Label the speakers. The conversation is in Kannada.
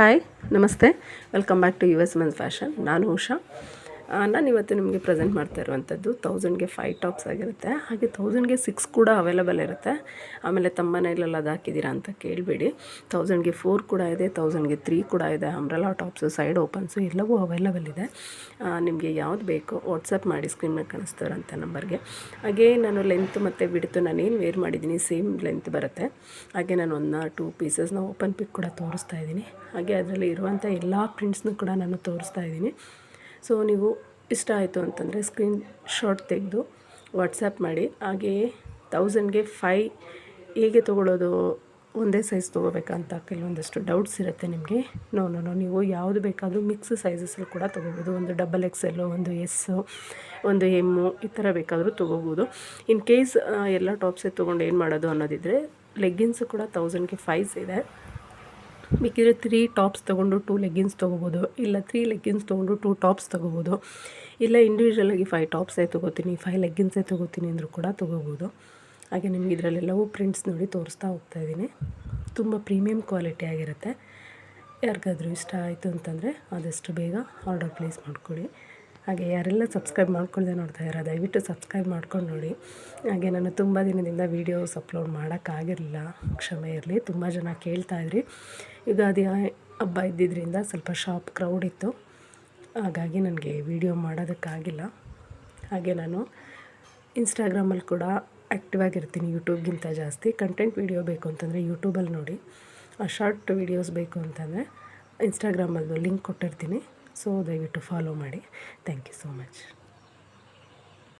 Speaker 1: ಹಾಯ್ ನಮಸ್ತೆ. Welcome back to U S men's fashion ನಾನು ಉಷಾ. ನಾನು ಇವತ್ತು ನಿಮಗೆ ಪ್ರೆಸೆಂಟ್ ಮಾಡ್ತಾ ಇರುವಂಥದ್ದು ತೌಸಂಡ್ಗೆ ಫೈವ್ ಟಾಪ್ಸ್ ಆಗಿರುತ್ತೆ. ಹಾಗೆ ತೌಸಂಡ್ಗೆ ಸಿಕ್ಸ್ ಕೂಡ ಅವೈಲಬಲ್ ಇರುತ್ತೆ. ಆಮೇಲೆ ತಮ್ಮ ಮನೆಯಲ್ಲೆಲ್ಲ ಅದು ಹಾಕಿದ್ದೀರಾ ಅಂತ ಕೇಳಬೇಡಿ. ತೌಸಂಡ್ಗೆ ಫೋರ್ ಕೂಡ ಇದೆ ತೌಸಂಡ್ಗೆ ತ್ರೀ ಕೂಡ ಇದೆ ಅಂಬ್ರೆಲಾ ಟಾಪ್ಸು ಸೈಡ್ ಓಪನ್ಸು ಎಲ್ಲವೂ ಅವೈಲಬಲ್ ಇದೆ. ನಿಮಗೆ ಯಾವ್ದು ಬೇಕು ವಾಟ್ಸಪ್ ಮಾಡಿ ಸ್ಕ್ರೀನ್ ಮೇಲೆ ಕಾಣಿಸ್ತಾರಂಥ ನಂಬರ್ಗೆ ಹಾಗೆ ನಾನು ಲೆಂತ್ ಮತ್ತು ಬಿಡ್ತು ನಾನೇನು ವೇರ್ ಮಾಡಿದ್ದೀನಿ ಸೇಮ್ ಲೆಂತ್ ಬರುತ್ತೆ. ಹಾಗೆ ನಾನು ಒಂದು ಟೂ ಪೀಸಸ್ನ ಓಪನ್ ಪಿಕ್ ಕೂಡ ತೋರಿಸ್ತಾ ಇದ್ದೀನಿ. ಹಾಗೆ ಅದರಲ್ಲಿ ಇರುವಂಥ ಎಲ್ಲ ಪ್ರಿಂಟ್ಸ್ನೂ ಕೂಡ ನಾನು ತೋರಿಸ್ತಾ ಇದ್ದೀನಿ. ಸೊ ನೀವು ಇಷ್ಟ ಆಯಿತು ಅಂತಂದರೆ ಸ್ಕ್ರೀನ್ ಶಾಟ್ ತೆಗೆದು ವಾಟ್ಸಪ್ ಮಾಡಿ. ಹಾಗೆಯೇ ತೌಸಂಡ್ಗೆ ಫೈ ಹೇಗೆ ತೊಗೊಳ್ಳೋದು ಒಂದೇ ಸೈಜ್ ತೊಗೋಬೇಕಂತ ಕೆಲವೊಂದಷ್ಟು ಡೌಟ್ಸ್ ಇರುತ್ತೆ ನಿಮಗೆ. ನೋ ನೋ ನೋ, ನೀವು ಯಾವುದು ಬೇಕಾದರೂ ಮಿಕ್ಸ್ ಸೈಜಸ್ಸಲ್ಲಿ ಕೂಡ ತೊಗೋಬೋದು. ಒಂದು ಡಬಲ್ ಎಕ್ಸೆಲ್ಲು, ಒಂದು ಎಸ್ಸು, ಒಂದು ಎಮ್ಮು ಈ ಥರ ಬೇಕಾದರೂ ತೊಗೋಬೋದು. ಇನ್ ಕೇಸ್ ಎಲ್ಲ ಟಾಪ್ಸೇ ತೊಗೊಂಡು ಏನು ಮಾಡೋದು ಅನ್ನೋದಿದ್ದರೆ ಲೆಗ್ಗಿನ್ಸು ಕೂಡ ತೌಸಂಡ್ಗೆ ಫೈಸ್ ಇದೆ. ಬೇಕಿದ್ರೆ ತ್ರೀ ಟಾಪ್ಸ್ ತೊಗೊಂಡು ಟೂ ಲೆಗ್ಗಿನ್ಸ್ ತೊಗೋಬೋದು, ಇಲ್ಲ ತ್ರೀ ಲೆಗ್ಗಿನ್ಸ್ ತೊಗೊಂಡು ಟೂ ಟಾಪ್ಸ್ ತೊಗೋಬೋದು, ಇಲ್ಲ ಇಂಡಿವಿಜುವಲಾಗಿ ಫೈವ್ ಟಾಪ್ಸೇ ತೊಗೋತೀನಿ ಫೈವ್ ಲೆಗ್ಗಿನ್ಸೇ ತೊಗೋತೀನಿ ಅಂದರೂ ಕೂಡ ತೊಗೋಬೋದು. ಹಾಗೆ ನಿಮ್ಗೆ ಇದರಲ್ಲೆಲ್ಲವೂ ಪ್ರಿಂಟ್ಸ್ ನೋಡಿ ತೋರಿಸ್ತಾ ಹೋಗ್ತಾಯಿದ್ದೀನಿ ತುಂಬ ಪ್ರೀಮಿಯಮ್ ಕ್ವಾಲಿಟಿ ಆಗಿರುತ್ತೆ. ಯಾರಿಗಾದರೂ ಇಷ್ಟ ಆಯಿತು ಅಂತಂದರೆ ಆದಷ್ಟು ಬೇಗ ಆರ್ಡರ್ ಪ್ಲೇಸ್ ಮಾಡ್ಕೊಳ್ಳಿ. ಹಾಗೆ ಯಾರೆಲ್ಲ ಸಬ್ಸ್ಕ್ರೈಬ್ ಮಾಡ್ಕೊಳ್ದೆ ನೋಡ್ತಾ ಇರೋ ದಯವಿಟ್ಟು ಸಬ್ಸ್ಕ್ರೈಬ್ ಮಾಡ್ಕೊಂಡು ನೋಡಿ. ಹಾಗೆ ನಾನು ತುಂಬ ದಿನದಿಂದ ವೀಡಿಯೋಸ್ ಅಪ್ಲೋಡ್ ಮಾಡೋಕ್ಕಾಗಿರಲಿಲ್ಲ. ಕ್ಷಮೆ ಇರಲಿ. ತುಂಬ ಜನ ಕೇಳ್ತಾ ಕೇಳ್ತಾಯಿದ್ರಿ ಯುಗಾದಿ ಹಬ್ಬ ಇದ್ದಿದ್ದರಿಂದ ಸ್ವಲ್ಪ ಶಾಪ್ ಕ್ರೌಡ್ ಇತ್ತು. ಹಾಗಾಗಿ ನನಗೆ ವೀಡಿಯೋ ಮಾಡೋದಕ್ಕಾಗಿಲ್ಲ. ಹಾಗೆ ನಾನು ಇನ್ಸ್ಟಾಗ್ರಾಮಲ್ಲಿ ಕೂಡ ಆ್ಯಕ್ಟಿವ್ ಆಗಿರ್ತೀನಿ ಯೂಟ್ಯೂಬ್ಗಿಂತ ಜಾಸ್ತಿ. ಕಂಟೆಂಟ್ ವೀಡಿಯೋ ಬೇಕು ಅಂತಂದರೆ ಯೂಟ್ಯೂಬಲ್ಲಿ ನೋಡಿ. ಶಾರ್ಟ್ ವೀಡಿಯೋಸ್ ಬೇಕು ಅಂತಂದರೆ ಇನ್ಸ್ಟಾಗ್ರಾಮಲ್ಲೂ ಲಿಂಕ್ ಕೊಟ್ಟಿರ್ತೀನಿ. ಸೊ ದಯವಿಟ್ಟು ಫಾಲೋ ಮಾಡಿ. Thank you so much